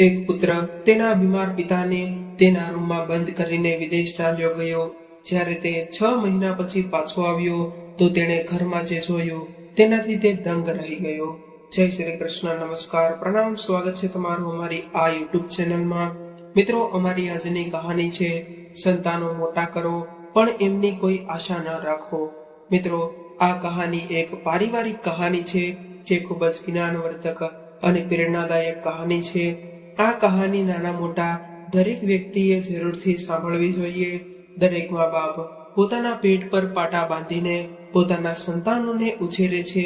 એક પુત્ર તેના બીમાર પિતાને તેના રૂમમાં બંધ કરીને વિદેશ ચાલ્યો ગયો. જ્યારે તે છ મહિના પછી પાછો આવ્યો, તો તેણે ઘરમાં જે જોયું, તેનાથી તે દંગ રહી ગયો. જય શ્રી કૃષ્ણ, નમસ્કાર. પ્રણામ, સ્વાગત છે તમારું અમારી આ યુટ્યુબ ચેનલમાં. મિત્રો, અમારી આજની કહાની છે, સંતાનો મોટા કરો, પણ એમની કોઈ આશા ન રાખો. મિત્રો, આ કહાની એક પારિવારિક કહાની છે, જે ખૂબ જ જ્ઞાનવર્ધક અને પ્રેરણાદાયક કહાની છે. આ કહાની નાના મોટા દરેક વ્યક્તિએ જરૂરથી સાંભળવી જોઈએ. દરેક મા બાપ પોતાના પેટ પર પાટા બાંધીને પોતાના સંતાનોને ઉછેરે છે.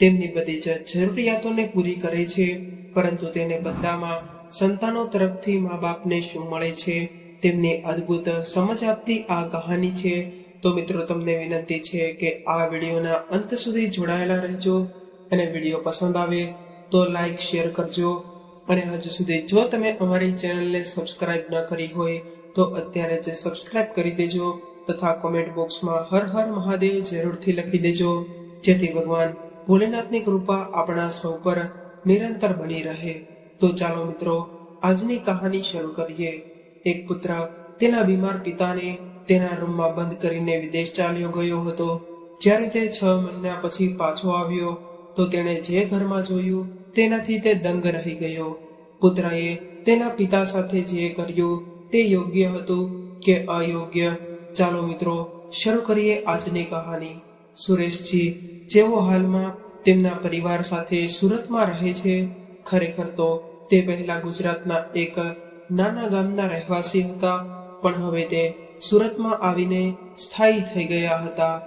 તેમની બધી જરૂરિયાતોને પૂરી કરે છે. પરંતુ તેને બદલામાં સંતાનો તરફથી મા બાપને શું મળે છે? તેમની અદ્ભુત સમજ આપતી આ કહાની છે. તો મિત્રો, તમને વિનંતી છે કે આ વિડીયોના અંત સુધી જોડાયેલા રહેજો અને વીડિયો પસંદ આવે તો લાઈક, શેર કરજો. અને હજુ સુધી જો તમે અમારી ચેનલને સબસ્ક્રાઇબ ન કરી હોય, તો અત્યારે જ સબસ્ક્રાઇબ કરી દેજો તથા કોમેન્ટ બોક્સમાં હર હર મહાદેવ જરૂરથી લખી દેજો. જેથી ભગવાન ભોલેનાથની કૃપા આપણા સૌ પર નિરંતર બની રહે. તો ચાલો મિત્રો, આજની કહાની શરૂ કરીએ. એક પુત્ર તેના બીમાર પિતાને તેના રૂમમાં બંધ કરીને વિદેશ ચાલ્યો ગયો હતો. જ્યારે તે છ મહિના પછી પાછો આવ્યો તો તેણે જે ઘરમાં જોયું તેનાથી તે દંગ રહી ગયો. પુત્રએ તેના પિતા સાથે જે કર્યું તે યોગ્ય હતું કે અયોગ્ય? ચાલો મિત્રો, શરૂ કરીએ આજની કહાની. સુરેશજી, જેઓ હાલમાં તેમના પરિવાર સાથે સુરતમાં રહે છે, ખરેખર તો તે પહેલા ગુજરાતના એક નાના ગામના રહેવાસી હતા, પણ હવે તે સુરતમાં આવીને સ્થાયી થઈ ગયા હતા.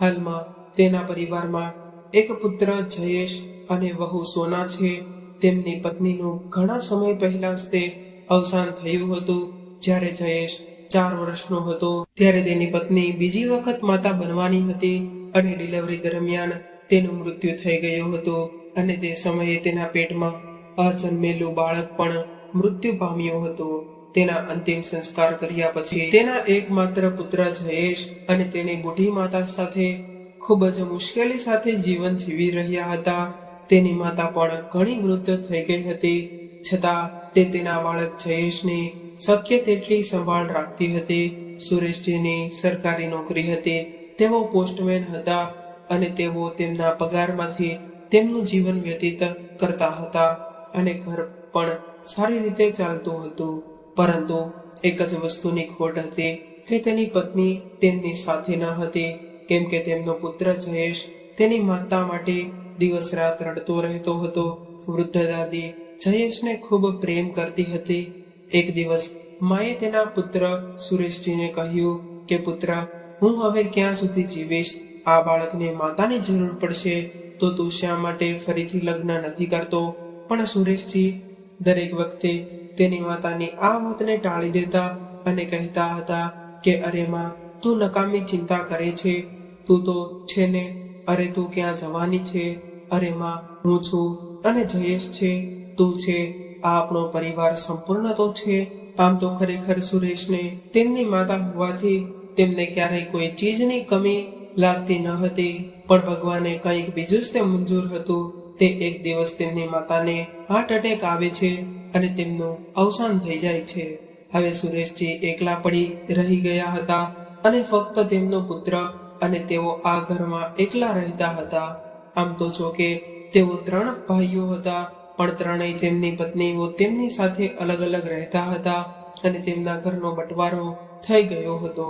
હાલમાં તેના પરિવારમાં એક પુત્ર જયેશ અને વહુ સોના છે. તેમની પત્નીનું ઘણા સમય પહેલા તે અવસાન થયું હતું, જ્યારે જયેશ ચાર વર્ષનો હતો. ત્યારે તેની પત્ની બીજી વખત માતા બનવાની હતી અને ડિલિવરી દરમિયાન તેનું મૃત્યુ થઈ ગયું હતું અને તે સમયે તેના પેટમાં અજન્મેલું બાળક પણ મૃત્યુ પામ્યું હતું. તેના અંતિમ સંસ્કાર કર્યા પછી તેના એકમાત્ર પુત્ર જયેશ અને તેની બુઢી માતા સાથે ખૂબ જ મુશ્કેલી સાથે જીવન જીવી રહ્યા હતા. તેની માતા પણ ઘણી વૃદ્ધ થઈ ગઈ હતી. છતાં તે તેના બાળક જયેશની શક્ય તેટલી સંભાળ રાખતી હતી. સુરેશજીની સરકારી નોકરી હતી. તેઓ પોસ્ટમેન હતા અને તેઓ તેમના પગારમાંથી તેમનું જીવન વ્યતીત કરતા હતા અને ઘર પણ સારી રીતે ચાલતું હતું. પરંતુ એક જ વસ્તુની ખોટ હતી કે તેની પત્ની તેમની સાથે ન હતી. કેમ કે તેમનો પુત્ર જયેશ તેની માતા માટે દિવસ રાત રડતો રહેતો હતો. વૃદ્ધ દાદી જયેશને ખૂબ પ્રેમ કરતી હતી. એક દિવસ માએ તેના પુત્ર સુરેશજીને કહ્યું કે, પુત્ર, હું હવે ક્યાં સુધી જીવીશ? આ બાળકને માતાની જરૂર પડશે તો તું શા માટે ફરીથી લગ્ન નથી કરતો? પણ સુરેશજી દરેક વખતે તેની માતાની આ વાતને ટાળી દેતા અને કહેતા હતા કે, અરે માં, તું નકામી ચિંતા કરે છે. તું તો છે ને? અરે તું ક્યાં જવાની છે? અરે માં, હું છું અને જયેશ છે? તું છે, આ આપણો પરિવાર સંપૂર્ણ તો છે? આમ તો ખરેખર સુરેશને તેમની માતા હોવાથી તેમને ક્યારેય કોઈ ચીજની કમી લાગતી ન હતી. પણ ભગવાને કંઈક બીજું જ તે મંજૂર હતું. તે એક દિવસ તેમની માતાને હાર્ટ એટેક આવે છે અને તેમનું અવસાન થઈ જાય છે. હવે સુરેશજી એકલા પડી રહી ગયા હતા અને ફક્ત તેમનો પુત્ર અને તેઓ આ ઘરમાં એકલા રહેતા હતા. આમ તો જો કે, તેઓ ત્રણ ભાઈઓ હતા, પણ ત્રણેય તેમની પત્નીઓ તેમની સાથે અલગ અલગ રહેતા હતા અને તેમના ઘરનો બંટવારો થઈ ગયો હતો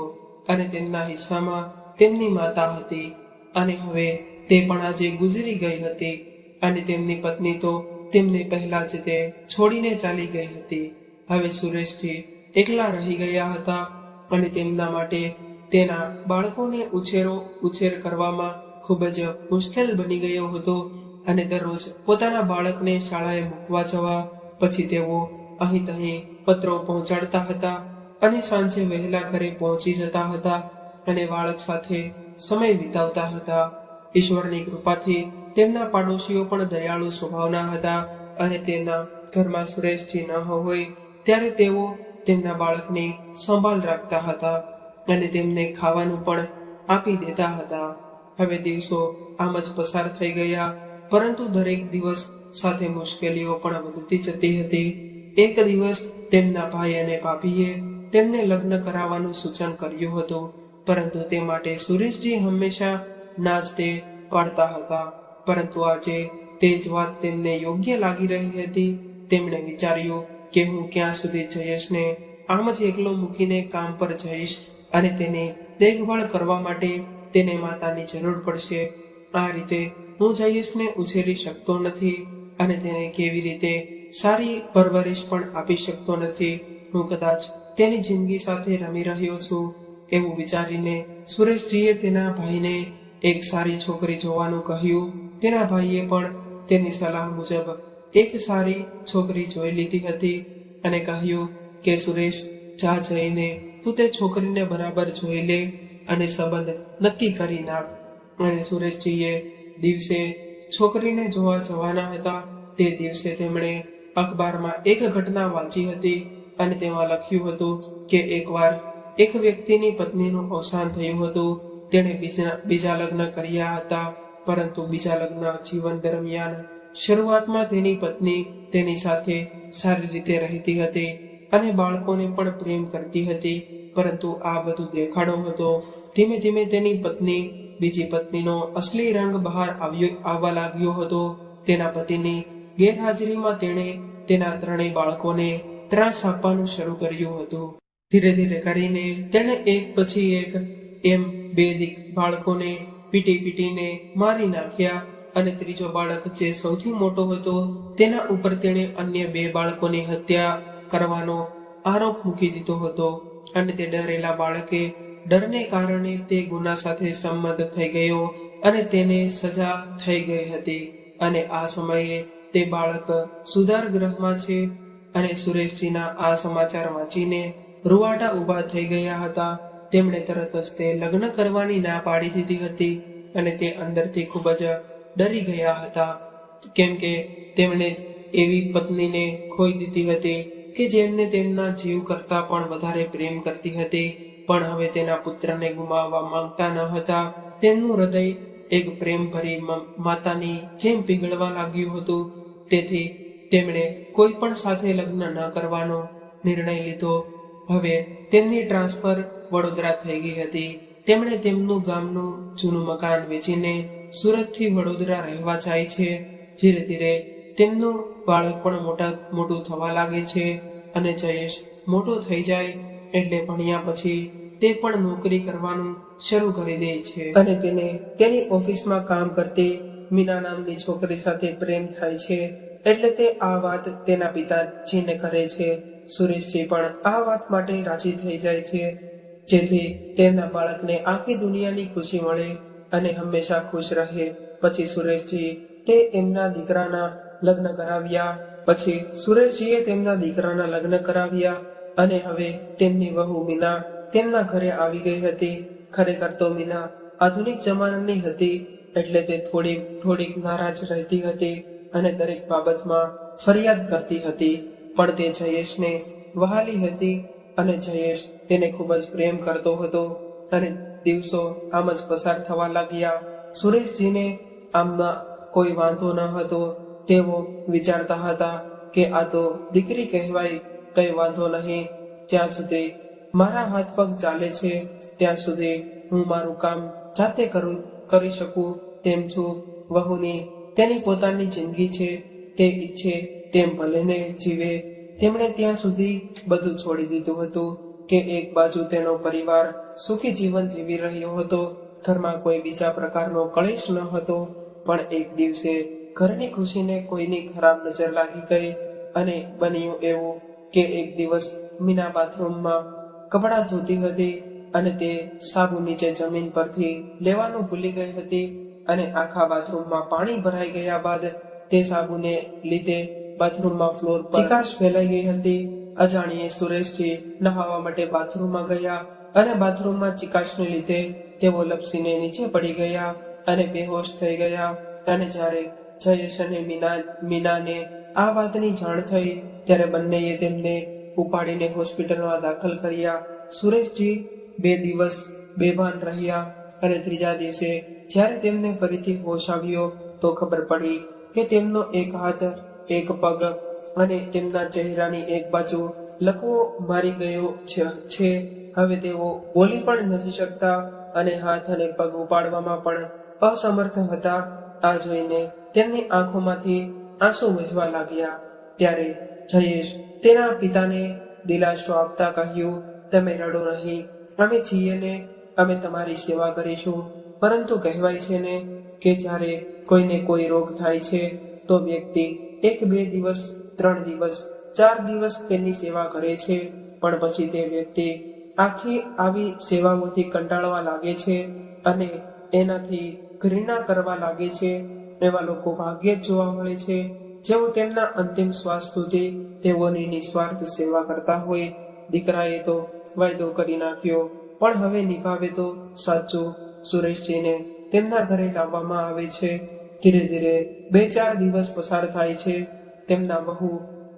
અને તેમના હિસ્સામાં તેમની માતા હતી. અને હવે તે પણ આજે ગુજરી ગઈ હતી અને તેમની પત્ની તો તેમને પહેલા જ તે છોડીને ચાલી ગઈ હતી. હવે સુરેશજી એકલા રહી ગયા હતા અને તેમના માટે તેના બાળકોને ઉછેરો, ઉછેર કરવામાં ખૂબ જ મુશ્કેલ બની ગયો હતો અને દરરોજ પોતાના બાળકને શાળાએ મૂકવા જવા પછી તેઓ અહીં તહીં પત્રો પહોંચાડતા હતા અને સાંજે વહેલા ઘરે પહોંચી જતા હતા અને બાળક સાથે સમય વિતાવતા હતા. ઈશ્વરની કૃપાથી તેમના પાડોશીઓ પણ દયાળુ સ્વભાવના હતા અને તેમના ઘરમાં સુરેશજી ન હોય ત્યારે તેઓ તેમના બાળકની સંભાળ રાખતા હતા. અને તેમને ખાવાનું પણ આપી દેતા હતા. હવે દિવસો આમ જ પસાર થઈ ગયા, પરંતુ દરેક દિવસ સાથે મુશ્કેલીઓ પણ વધતી જતી હતી. એક દિવસ તેમના ભાઈ અને ભાભીએ તેમને લગ્ન કરાવવાનું સૂચન કર્યું હતું, પરંતુ તે માટે સુરેશજી હંમેશા ના જ તે પાડતા હતા. પરંતુ આજે તે જ વાત તેમને યોગ્ય લાગી રહી હતી. તેમણે વિચાર્યું કે હું ક્યાં સુધી જયેશને આમ જ એકલો મૂકીને કામ પર જઈશ અને તેની દેખભાળ કરવા માટે તેને માતાની જરૂર પડશે. આ રીતે હું જયેશને ઉછેરી શકતો નથી અને તેને કેવી રીતે સારી પરવરિશ પણ આપી શકતો નથી. હું કદાચ તેની જિંદગી સાથે રમી રહ્યો છું એવું વિચારીને સુરેશજીએ તેના ભાઈને એક સારી છોકરી જોવાનું કહ્યું. તેના ભાઈએ પણ તેની સલાહ મુજબ એક સારી છોકરી જોઈ લીધી હતી અને કહ્યું કે, સુરેશ, જા જઈને તું તે છોકરીને બરાબર જોઈ લે અને સંબંધ નક્કી કરી નાખ. અને સુરેશજીએ દિવસે છોકરીને જોવા જવાના હતા. તે દિવસે તેમણે અખબારમાં એક ઘટના વાંચી હતી અને તેમાં લખ્યું હતું કે એકવાર એક વ્યક્તિની પત્નીનું અવસાન થયું હતું. તેણે બીજા બીજા લગ્ન કર્યા હતા, પરંતુ બીજા લગ્ન જીવન દરમિયાન શરૂઆતમાં તેની પત્ની તેની સાથે સારી રીતે રહેતી હતી. અને બાળકોને પણ પ્રેમ કરતી હતી. પરંતુ આ બધું દેખાડો હતો. ધીમે ધીમે તેની પત્ની, બીજી પત્નીનો અસલી રંગ બહાર આવ્યો, આવવા લાગ્યો હતો. તેના પતિની ગેરહાજરીમાં તેણે તેના ત્રણેય બાળકોને ત્રાસ આપવાનું શરૂ કર્યું હતું. ધીરે ધીરે કરીને તેણે એક પછી એક એમ બે દીક બાળકોને પીટી પીટીને મારી નાખ્યા અને ત્રીજો બાળક જે સૌથી મોટો હતો, તેના ઉપર તેણે અન્ય બે બાળકોની હત્યા કરવાનો આરોપ મૂકી દીધો હતો અને તે ડરેલા બાળકે ડરને કારણે તે ગુના સાથે સંમત થઈ ગયો અને તેને સજા થઈ ગઈ હતી. અને આ સમયે તે બાળક સુધાર ગ્રહમાં છે અને સુરેશજીના આ સમાચાર વાંચીને રૂવાટા ઊભા થઈ ગયા હતા. તેમણે તરત જ તે લગ્ન કરવાની ના પાડી દીધી હતી અને તે અંદરથી ખૂબ જ ડરી ગયા હતા. કેમ કે તેમણે એવી પત્નીને ખોઈ દીધી હતી કે જેમને તેમના જીવ કરતા પણ વધારે પ્રેમ કરતી હતી, પણ હવે તેના પુત્રને ગુમાવવા માંગતા ન હતા. તેમનું હૃદય એક પ્રેમ ભરી માતાની જેમ પીગળવા લાગ્યું હતું. તેથી તેમણે કોઈ પણ સાથે લગ્ન ન કરવાનો નિર્ણય લીધો. હવે તેમની ટ્રાન્સફર વડોદરા થઈ ગઈ હતી. તેમણે તેમનું ગામનું જૂનું મકાન વેચીને સુરતથી વડોદરા રહેવા જાય છે. ધીરે ધીરે તેમનું બાળક પણ મોટા મોટું થવા લાગે છે અને જયેશ મોટો થઈ જાય એટલે ભણ્યા પછી તે પણ નોકરી કરવાનું શરૂ કરી દે છે. અને તેને તેની ઓફિસમાં કામ કરતી મીના નામની છોકરી સાથે પ્રેમ થાય છે એટલે તે આ વાત તેના પિતાજીને કરે છે. સુરેશજી પણ આ વાત માટે રાજી થઈ જાય છે, જેથી તેમના બાળકને આખી દુનિયાની ખુશી મળે અને હંમેશા ખુશ રહે. પછી સુરેશજી તે એમના દીકરાના લગ્ન કરાવ્યા. પછી સુરેશજીએ તેમના દીકરાના લગ્ન કરાવ્યા અને હવે તેમની વહુ મીના તેમના ઘરે આવી ગઈ હતી. ખરેખર તો મીના આધુનિક જમાનાની હતી એટલે તે થોડી થોડીક નારાજ રહેતી હતી અને દરેક બાબતમાં ફરિયાદ કરતી હતી. પણ તે જયેશને વહાલી હતી અને જયેશ તેને ખૂબ જ પ્રેમ કરતો હતો અને દિવસો આમ જ પસાર થવા લાગ્યા. સુરેશજીને આમમાં કોઈ વાંધો ન હતો. તેઓ વિચારતા હતા કે આ તો દીકરી કહેવાય, કઈ વાંધો નહીં. ત્યાં સુધી મારા હાથ પગ ચાલે છે, ત્યાં સુધી હું મારું કામ જાતે કરું, કરી શકું તેમ છું. વહુની તેની પોતાની જિંદગી છે, તે ઈચ્છે તેમ ભલેને જીવે. તેમણે ત્યાં સુધી બધું છોડી દીધું હતું કે એક બાજુ તેનો પરિવાર સુખી જીવન જીવી રહ્યો હતો. ઘરમાં કોઈ બીજા પ્રકારનો કલેશ ન હતો, પણ એક દિવસે ઘરની ખુશીને કોઈની ખરાબ નજર લાગી ગઈ અને બન્યું એવું કે એક દિવસ મીના બાથરૂમમાં કપડાં ધોતી હતી અને તે સાબુ નીચે જમીન પરથી લેવાનું ભૂલી ગઈ હતી અને આખા બાથરૂમમાં પાણી ભરાઈ ગયા બાદ તે સાબુને લીધે બાથરૂમમાં ફ્લોર પર ચિકાશ ફેલાઈ ગઈ હતી. અજાણીએ સુરેશજી નહાવા માટે બાથરૂમમાં ગયા અને બાથરૂમમાં ચિકાશને લીધે તેઓ લપસીને નીચે પડી ગયા અને બેહોશ થઈ ગયા અને જ્યારે જયેશ અને મીના મીનાને આ વાતની જાણ થઈ ત્યારે બંનેએ તેમને ઉપાડીને હોસ્પિટલમાં દાખલ કર્યા. સુરેશજી બે દિવસ બેભાન રહ્યા અને ત્રીજા દિવસે જ્યારે તેમને ફરીથી હોશ આવ્યો તો ખબર પડી કે તેમનો એક હાથ, એક પગ અને તેમના ચહેરાની એક બાજુ લકવો મારી ગયો છે. હવે તેઓ બોલી પણ નથી શકતા અને હાથ અને પગ ઉપાડવામાં પણ અસમર્થ હતા. આ જોઈને તેમની આંખોમાંથી આંસુ વહેવા લાગ્યા. ત્યારે જયેશ તેના પિતાને દિલાસો આપતા કહ્યું, તમે રડો નહીં. અમે છીએ ને અમે તમારી સેવા કરીશું. પરંતુ કહેવાય છે ને કે જ્યારે કોઈને કોઈ રોગ થાય છે, તો વ્યક્તિ એક, બે દિવસ, ત્રણ દિવસ, ચાર દિવસ તેની સેવા કરે છે. પણ પછી તે વ્યક્તિ આખી આવી સેવાઓથી કંટાળવા લાગે છે અને એનાથી ઘૃણા કરવા લાગે છે. એવા લોકો ભાગ્યે જ જોવા મળે છે, જેઓ તેમના અંતિમ શ્વાસ સુધી તેઓની નિસ્વાર્થ સેવા કરતા હોય. દીકરાએ તો વાયદો કરી નાખ્યો, પણ હવે નિભાવે તો સાચો. સુરેશજીને તેમના ઘરે લાવવામાં આવે છે. ધીરે ધીરે બે ચાર દિવસ પસાર થાય છે તેમના વહુ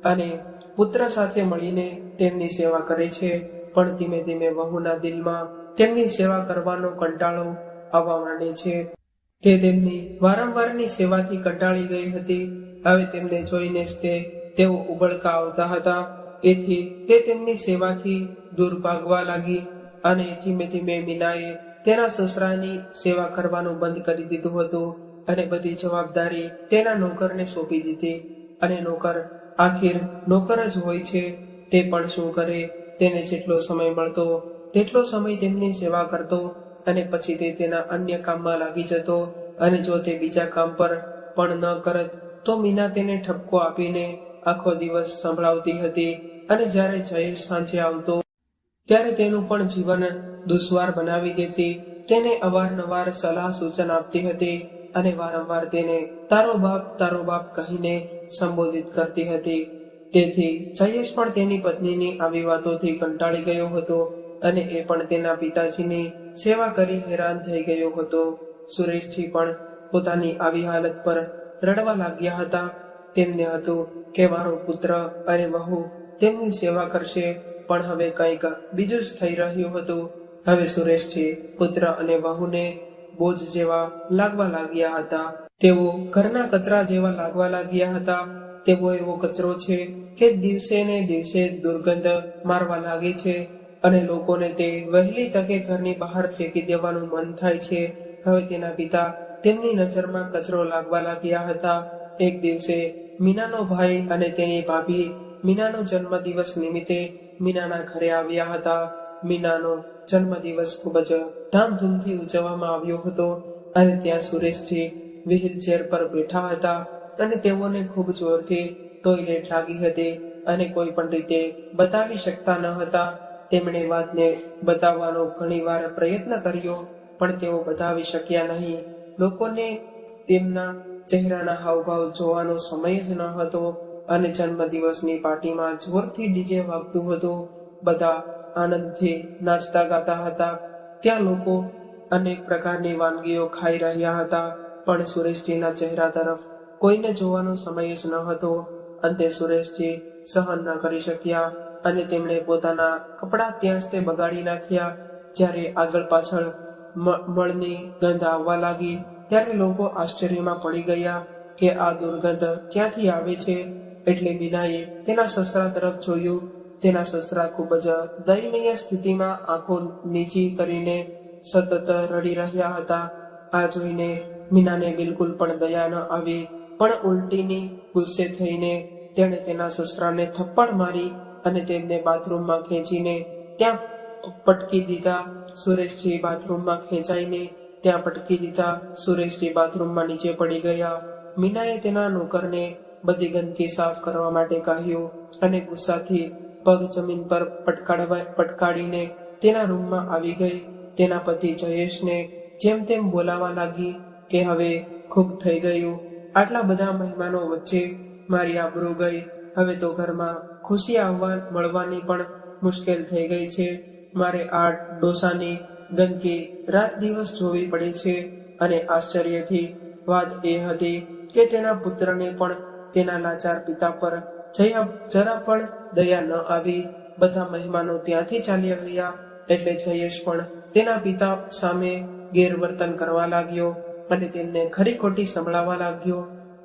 અને પુત્ર સાથે મળીને તેમની સેવા કરે છે, પણ ધીમે ધીમે વહુના દિલમાં તેમની સેવા કરવાનો કંટાળો આવવા માંડે છે. તે તેમની વારંવારની સેવાથી કંટાળી ગઈ હતી. હવે તેમને જોઈને જ તે, તેઓ ઉબળકા આવતા હતા. એથી તે તેમની સેવાથી દૂર ભાગવા લાગી અને ધીમે ધીમે મીનાએ તેના સસરાની સેવા કરવાનું બંધ કરી દીધું હતું અને બધી જવાબદારી તેના નોકરને સોંપી દીધી. અને નોકર આખિર નોકર જ હોય છે, તે પણ શું કરે, તેને જેટલો સમય મળતો, તેટલો સમય તેમની સેવા કરતો અને પછી તે તેના અન્ય કામમાં લાગી જતો અને જો તે બીજા કામ પર પણ ન કરત, તો મીના તેને ઠપકો આપીને આખો દિવસ સંભળાવતી હતી. અને જ્યારે જયેશ સાંજે આવતો, ત્યારે તેનું પણ જીવન દુશ્વાર બનાવી દેતી. તેને અવારનવાર સલાહ સૂચન આપતી હતી અને વારંવાર તેને તારો બાપ તારો બાપ કહીને સંબોધિત કરતી હતી. તેથી જયેશ પણ તેની પત્નીની આવી વાતોથી કંટાળી ગયો હતો. અને એ પણ તેના પિતાજીની સેવા કરી હેરાન થઈ ગયો હતો. સુરેશજી પણ પોતાની આવી હાલત પર રડવા લાગ્યા હતા. તેમને હતું કે, મારો પુત્ર અને વહુ તેમની સેવા કરશે. પણ હવે કંઈક બીજું જ થઈ રહ્યું હતું. હવે સુરેશજી પુત્ર અને વહુને બોજ જેવા લાગવા લાગ્યા હતા. તેઓ ઘરના કચરા જેવા લાગવા લાગ્યા હતા. તેવો એવો કચરો છે કે, દિવસે ને દિવસે દુર્ગંધ મારવા લાગે છે. અને લોકોને તે વહેલી તકે ઘરની બહાર ફેંકી દેવાનું મન થાય છે. હવે તેના પિતા તેમની નજરમાં કચરો લાગવા લાગ્યા હતા. એક દિવસે મીનાનો ભાઈ અને તેની ભાભી મીનાનો જન્મદિવસ નિમિત્તે મીનાના ઘરે આવ્યા હતા. મીનાનો જન્મદિવસ ખૂબ જ ધામધૂમથી ઉજવવામાં આવ્યો હતો અને ત્યાં સુરેશજી વ્હીલ ચેર પર બેઠા હતા અને તેઓને ખૂબ જોરથી ટોયલેટ લાગી હતી અને કોઈ પણ રીતે બતાવી શકતા ન હતા. તેમણે વાતને બતાવવાનો ઘણીવાર પ્રયત્ન કર્યો, પણ તેઓ બતાવી શક્યા નહીં. લોકોને તેમના ચહેરાના હાવભાવ જોવાનો સમય જ ન હતો અને જન્મદિવસની પાર્ટીમાં જોરથી ડીજે વાગતું હતું. બધા આનંદથી નાચતા ગાતા હતા. ત્યાં લોકો અનેક પ્રકારની વાનગીઓ ખાઈ રહ્યા હતા, પણ સુરેશજીના ચહેરા તરફ કોઈને જોવાનો સમય જ ન હતો. અંતે સુરેશજી સહન ન કરી શક્યા. અને તેમણે પોતાના કપડાં ત્યાં જ તે બગાડી નાખ્યા. જ્યારે આગળ પાછળ મળની ગંધ આવવા લાગી, ત્યારે લોકો આશ્ચર્યમાં પડી ગયા કે આ દુર્ગંધ ક્યાંથી આવે છે? એટલે મીનાએ તેના સસરા તરફ જોયું. તેના સસરા ખૂબ જ દયનીય સ્થિતિમાં આંખો નીચી કરીને સતત રડી રહ્યા હતા. આ જોઈને મીનાને બિલકુલ પણ દયા ન આવી, પણ ઉલટીની ગુસ્સે થઈને તેણે તેના સસરાને થપ્પડ મારી અને તેમને બાથરૂમમાં ખેંચીને ત્યાં પટકી દીધા. સુરેશજી બાથરૂમમાં ખેંચાઈને ત્યાં પટકી દીધા. સુરેશજી બાથરૂમમાં નીચે પડી ગયા. મીનાએ તેના નોકરને બધી ગંદકી સાફ કરવા માટે કહ્યું અને ગુસ્સાથી પગ જમીન પર પટકાડવા પટકાડીને તેના રૂમમાં આવી ગઈ. તેના પતિ જયેશને જેમ તેમ બોલાવા લાગી કે હવે ખૂબ થઈ ગયું. આટલા બધા મહેમાનો વચ્ચે મારી આબરૂ ગઈ. હવે તો ઘરમાં ખુશી આવવા મળવાની પણ મુશ્કેલ થઈ ગઈ છે. મારે આ ડોસાની ગંદકી રાત દિવસ જોવી પડે છે અને આશ્ચર્યથી વાત એ હતી કે તેના પુત્રને પણ તેના લાચાર પિતા પર જયા જરા પણ દયા ન આવી. બધા મહેમાનો ત્યાંથી ચાલ્યા ગયા એટલે જયેશ પણ તેના પિતા સામે ગેરવર્તન કરવા લાગ્યો અને તેમને ખરી ખોટી સંભળાવવા લાગ્યો.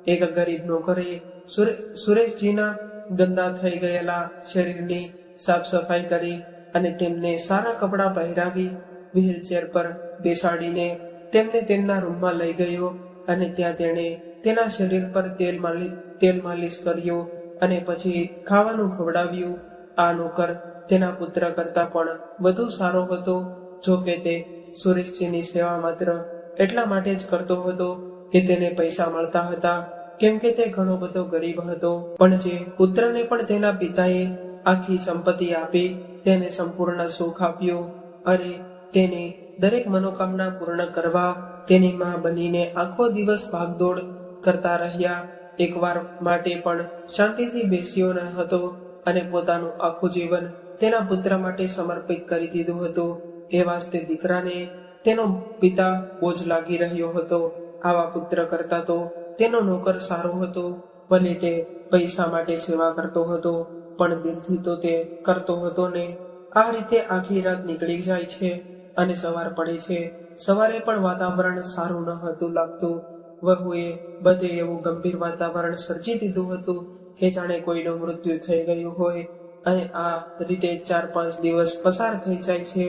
એક ગરીબ નોકરે સુરેશજીના ગંદા થઈ ગયેલા શરીરની સાફ સફાઈ કરી અને તેમને સારા કપડાં પહેરાવી વ્હીલચેર પર બેસાડીને તેમને તેમના રૂમમાં લઈ ગયો અને ત્યાં તેણે તેના શરીર પર તેલ માલી, તેલ માલિશ કર્યો અને પછી ખાવાનું ખવડાવ્યું. આ નોકર તેના પુત્ર કરતા પણ વધુ સારો હતો, જો કે તે સુરેશજીની સેવા માત્ર એટલા માટે જ કરતો હતો કે તેને પૈસા મળતા હતા કેમ કે તે ઘણો બધો ગરીબ હતો. પણ જે પુત્રને પણ તેના પિતાએ આખી સંપત્તિ આપી, તેને સંપૂર્ણ સુખ આપ્યું અને તેને દરેક મનોકામના પૂર્ણ કરવા તેની માં બનીને આખો દિવસ ભાગદોડ કરતા રહ્યા. એકવાર માટે પણ શાંતિથી બેસ્યો ન હતો અને પોતાનું આખું જીવન તેના પુત્ર માટે સમર્પિત કરી દીધું હતું. એ વાસ્તે દીકરાને તેનો પિતા બોજ લાગી રહ્યો હતો. આવા પુત્ર કરતા તો તેનો નોકર સારો હતો ભલે તે પૈસા માટે સેવા કરતો હતો, પણ દિલથી તો તે કરતો હતો ને. આ રીતે આખી રાત નીકળી જાય છે અને સવાર પડે છે. સવારે પણ વાતાવરણ સારું ન હતું લાગતું. વહુએ બધે એવું ગંભીર વાતાવરણ સર્જી દીધું હતું કે જાણે કોઈનું મૃત્યુ થઈ ગયું હોય અને આ રીતે ચાર પાંચ દિવસ પસાર થઈ જાય છે.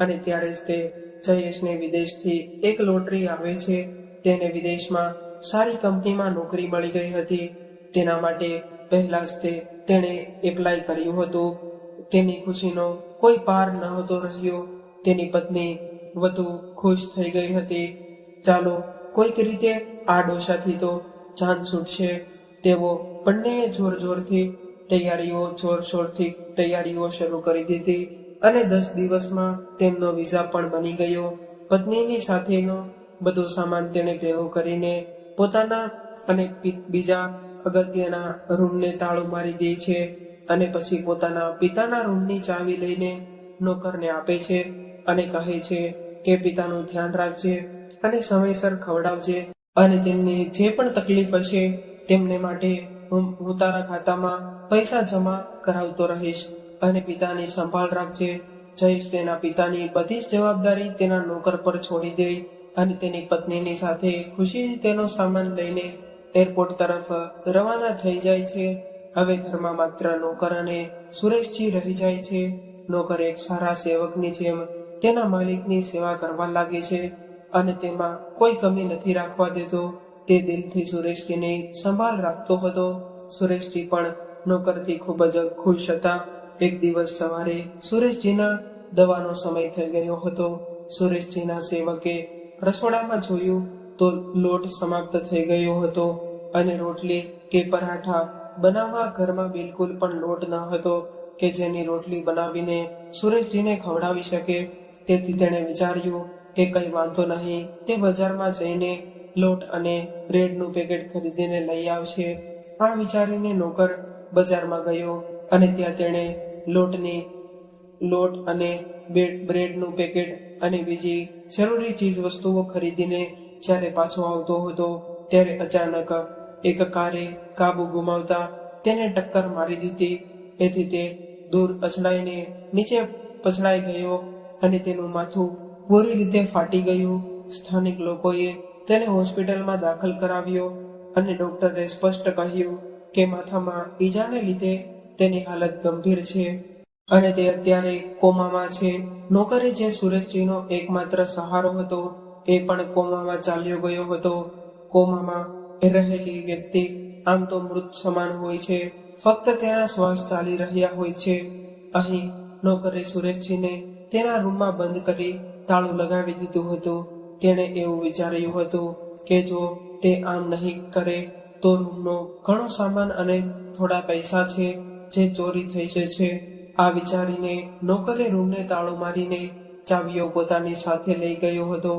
અને ત્યારે જ તે જયેશને વિદેશથી એક લોટરી આવે છે. તેને વિદેશમાં સારી કંપનીમાં નોકરી મળી ગઈ હતી. તેના માટે પહેલા જ તે તેણે એપ્લાય કર્યું હતું. તેની ખુશીનો કોઈ પાર ન હતો રહ્યો. તેની પત્ની વધુ ખુશ થઈ ગઈ હતી. ચાલો, કોઈક રીતે આ ડોસાથી તો જાન છૂટશે. તેઓ બંને જોર જોરથી તૈયારીઓ જોરશોરથી તૈયારીઓ શરૂ કરી દીધી અને દસ દિવસમાં તેમનો વિઝા પણ બની ગયો. પત્નીની સાથેનો બધો સામાન તેણે ભેગો કરીને પોતાના અને બીજા અગત્યના રૂમને તાળું મારી દે છે અને પછી પોતાના પિતાના રૂમની ચાવી લઈને નોકરને આપે છે અને કહે છે કે, પિતાનું ધ્યાન રાખજે અને સમયસર ખવડાવજે અને તેમને જે પણ તકલીફ હશે તેમને માટે હું હું તારા ખાતામાં પૈસા જમા કરાવતો રહીશ અને પિતાની સંભાળ રાખજે. જયેશ તેના પિતાની બધી જ જવાબદારી તેના નોકર પર છોડી દે અને તેની પત્નીની સાથે ખુશી તેનો સામાન લઈને એરપોર્ટ તરફ રવાના થઈ જાય છે. હવે ઘરમાં માત્ર નોકર અને સુરેશજી રહી જાય છે. નોકર એક સારા સેવકની જેમ તેના માલિકની સેવા કરવા લાગે છે અને તેમાં કોઈ કમી નથી રાખવા દેતો. તે દિલથી સુરેશજીની સંભાળ રાખતો હતો. સુરેશજી પણ નોકરથી ખૂબ જ ખુશ હતા. એક દિવસ સવારે સુરેશજીના દવાનો સમય થઈ ગયો હતો. સુરેશજીના સેવકે રસોડામાં જોયું તો લોટ સમાપ્ત થઈ ગયો હતો અને રોટલી કે પરાઠા બનાવવા ઘરમાં બિલકુલ પણ લોટ ન હતો કે જેની રોટલી બનાવીને સુરેશજીને ખવડાવી શકે. તેથી તેણે વિચાર્યું કે કંઈ વાંધો નહીં, તે બજારમાં જઈને લોટ અને બ્રેડનું પેકેટ ખરીદીને લઈ આવશે. આ વિચારીને નોકર બજારમાં ગયો અને ત્યાં તેણે લોટની લોટ અને બ્રેડ બ્રેડનું પેકેટ અને બીજી જરૂરી ચીજ વસ્તુઓ ખરીદીને જ્યારે પાછો આવતો હતો, ત્યારે અચાનક એક કારે કાબુ ગુમાવતા તેને ટક્કર મારી દીધી. એથી તે દૂર અચડાઈને નીચે પછડાઈ ગયો અને તેનું માથું પૂરી રીતે ફાટી ગયું. સ્થાનિક લોકોએ તેને હોસ્પિટલમાં દાખલ કરાવ્યો અને ડોક્ટરે સ્પષ્ટ કહ્યું કે માથામાં ઈજાને લીધે તેની હાલત ગંભીર છે. અને તે અત્યારે કોમામાં છે. નોકરે જે સુરેશજીનો એકમાત્ર સહારો હતો એ પણ કોમામાં ચાલ્યો ગયો હતો. કોમામાં રહેલી વ્યક્તિ આમ તો મૃત સમાન હોય છે. ફક્ત તેના શ્વાસ ચાલી રહ્યા હોય છે. અહીં નોકરે સુરેશજીને તેના રૂમમાં બંધ કરી તાળું લગાવી દીધું હતું. તેણે એવું વિચાર્યું હતું કે જો તે આમ નહીં કરે, તો રૂમનો ઘણો સામાન અને થોડા પૈસા છે જે ચોરી થઈ જશે. આ વિચારીને નોકરે રૂમને તાળું મારીને ચાવીઓ પોતાની સાથે લઈ ગયો હતો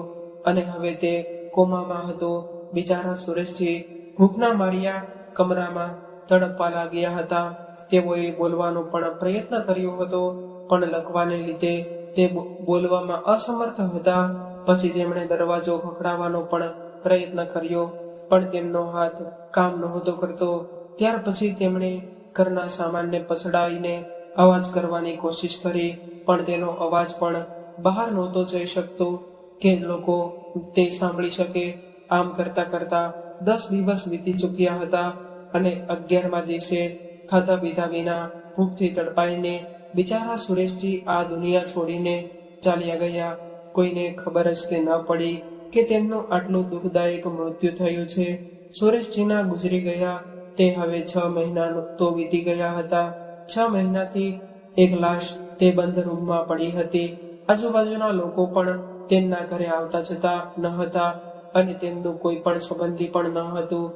અને હવે તે કોમામાં હતો. બિચારા સુરેશજી ભૂખના માર્યા કમરામાં તડપવા લાગ્યા હતા. તેઓએ બોલવાનો પણ પ્રયત્ન કર્યો હતો, પણ લખવાને લીધે તે બોલવામાં અસમર્થ હતા. પછી તેમણે દરવાજો ખખડાવવાનો પણ પ્રયત્ન કર્યો, પણ તેમનો હાથ કામ નહોતો કરતો. ત્યાર પછી તેમણે ઘરના સામાનને પછડાવીને અવાજ કરવાની કોશિશ કરી, પણ તેનો અવાજ પણ બહાર નહોતો જઈ શકતો કે લોકો તે સાંભળી શકે. આમ કરતા કરતા દસ દિવસ વીતી ચૂક્યા હતા અને અગિયારમા દિવસે ખાધા પીધા વિના ભૂખથી તડપાઈને બિચારા સુરેશજી આ દુનિયા છોડીને ચાલ્યા ગયા. કોઈને ખબર જ તે ન પડી કે તેમનું આટલું દુઃખદાયક મૃત્યુ થયું છે. સુરેશજીના ગુજરી ગયા. તે હવે છ મહિના તો વીતી ગયા હતા. છ મહિનાથી એક લાશ તે બંધ રૂમમાં પડી હતી. આજુબાજુના લોકો પણ તેમના ઘરે આવતા જતા ન હતા અને તેમનું કોઈ પણ સંબંધી પણ ન હતું.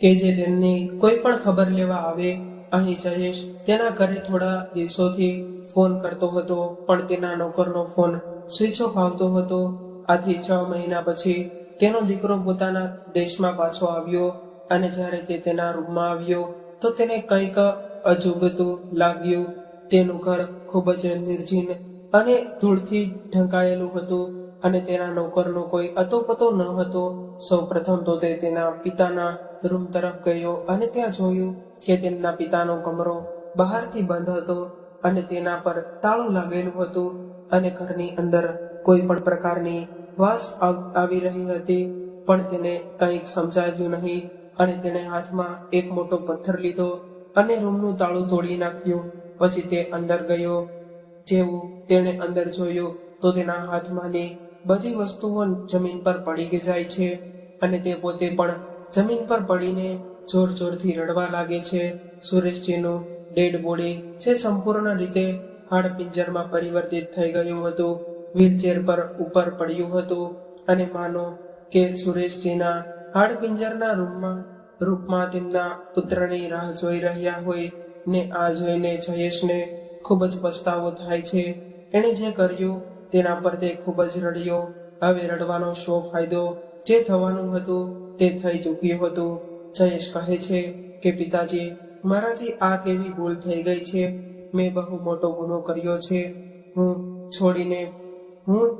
કે જે તેમની કોઈ પણ ખબર લેવા આવે, અહીં જયેશ તેના ઘરે થોડા દિવસોથી ફોન કરતો હતો, પણ તેના નોકરનો ફોન સ્વિચ ઓફ આવતો હતો. આથી છ મહિના પછી તેનો દીકરો પોતાના દેશમાં પાછો આવ્યો અને જ્યારે તે તેના રૂમમાં આવ્યો, તો તેને કંઈક અજુગતું લાગ્યું. તેનું ઘર ખૂબ જ નિર્જીન અને ધૂળથી ઢંકાયેલું હતું અને તેના નોકરનો કોઈ અતોપતો ન હતો. સૌપ્રથમ તો તે તેના પિતાના રૂમ તરફ ગયો અને ત્યાં જોયું કે તેમના પિતાનો કમરો બહારથી બંધ હતો અને તેના પર તાળું લાગેલું હતું અને ઘરની અંદર કોઈ પણ પ્રકારની વાસ આવ- રહી હતી. પણ તેને કંઈક સમજાયું નહીં અને તેણે હાથમાં એક મોટો પથ્થર લીધો અને રૂમનું તાળું તોડી નાખ્યું. પછી તે અંદર ગયો. જેવું તેણે અંદર જોયું તો તેના હાથમાંની બધી વસ્તુઓ જમીન પર પડી જાય છે અને તે પોતે પણ જમીન પર પડીને જોર જોરથી રડવા લાગે છે. સુરેશજીનું ડેડ બોડી જે સંપૂર્ણ રીતે હાડપિંજરમાં પરિવર્તિત થઈ ગયું હતું, વ્હીલચેર પર ઉપર પડ્યું હતું અને માનો કે સુરેશજીના હાડપિંજરના રૂમમાં રૂપમાં તેમના પુત્રની રાહ જોઈ રહ્યા હોય ને આ જોઈને જયેશને ખૂબ જ પસ્તાવો થાય છે. એણે જે કર્યું તેના પર તે ખૂબ જ રડ્યો. હવે રડવાનો શો ફાયદો જે થવાનું હતું તે થઈ ચૂક્યું હતું. જયેશ કહે છે કે, પિતાજી, મારાથી આ કેવી ભૂલ થઈ ગઈ છે? મેં બહુ મોટો ગુનો કર્યો છે. હું છોડીને, હું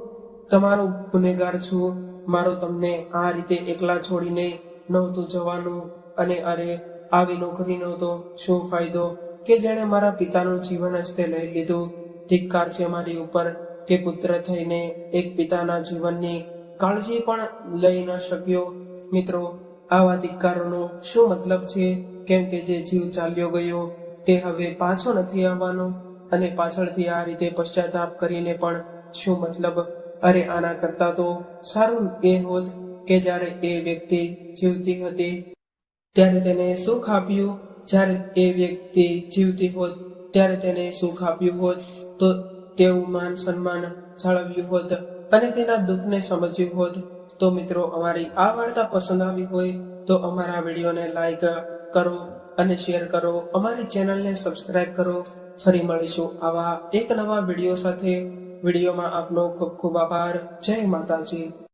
તમારો ગુનેગાર છું. મારો તમને આ રીતે એકલા છોડીને નહોતું જવાનું અને અરે, આવી નોકરીનો તો શું ફાયદો? કે જેણે મારા પિતાનું જીવન જ તે લઈ લીધું? ધિક્કાર છે મારી ઉપર. કે પુત્ર થઈને એક પિતાના જીવનની કાળજી પણ લઈ ન શક્યો. મિત્રો, આવા ધિક્કારોનો શું મતલબ છે? કેમ કે જે જીવ ચાલ્યો ગયો, તે હવે પાછો નથી આવવાનો? અને પાછળથી આ રીતે પશ્ચાતાપ કરીને પણ શું મતલબ? અરે, આના કરતા તો સારું એ હોત કે જ્યારે એ વ્યક્તિ જીવતી હતી. ત્યારે તેને સુખ આપ્યું. જ્યારે એ વ્યક્તિ જીવતી હોત, ત્યારે તેને સુખ આપ્યું હોત, તો તેવું માન સન્માન જાળવ્યું હોત અને તેના દુઃખને સમજ્યું હોત. તો મિત્રો, અમારી આ વાર્તા પસંદ આવી હોય, તો અમારા વિડીયોને લાઈક કરો અને શેર કરો. અમારી ચેનલને સબસ્ક્રાઇબ કરો. ફરી મળીશું આવા એક નવા વીડિયો સાથે. વિડીયોમાં આપનો ખૂબ ખૂબ આભાર. જય માતાજી.